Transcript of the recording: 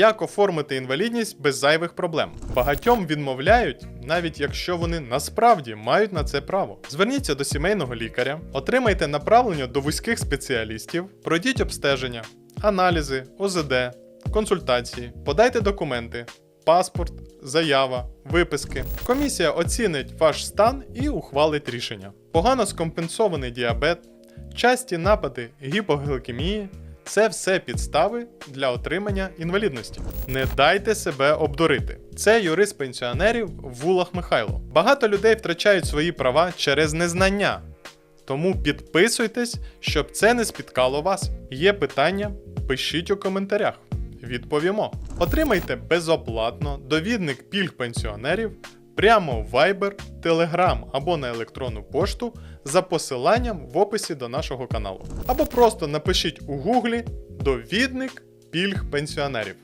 Як оформити інвалідність без зайвих проблем? Багатьом відмовляють, навіть якщо вони насправді мають на це право. Зверніться до сімейного лікаря, отримайте направлення до вузьких спеціалістів, пройдіть обстеження, аналізи, ОЗД, консультації, подайте документи, паспорт, заява, виписки. Комісія оцінить ваш стан і ухвалить рішення. Погано скомпенсований діабет, часті напади гіпогликемії це все підстави для отримання інвалідності. Не дайте себе обдурити. Це юрист пенсіонерів Вулах Михайло. Багато людей втрачають свої права через незнання. Тому підписуйтесь, щоб це не спіткало вас. Є питання? Пишіть у коментарях. Відповімо. Отримайте безоплатно довідник пільг пенсіонерів прямо в Viber, Telegram або на електронну пошту за посиланням в описі до нашого каналу. Або просто напишіть у Гуглі довідник пільг пенсіонерів.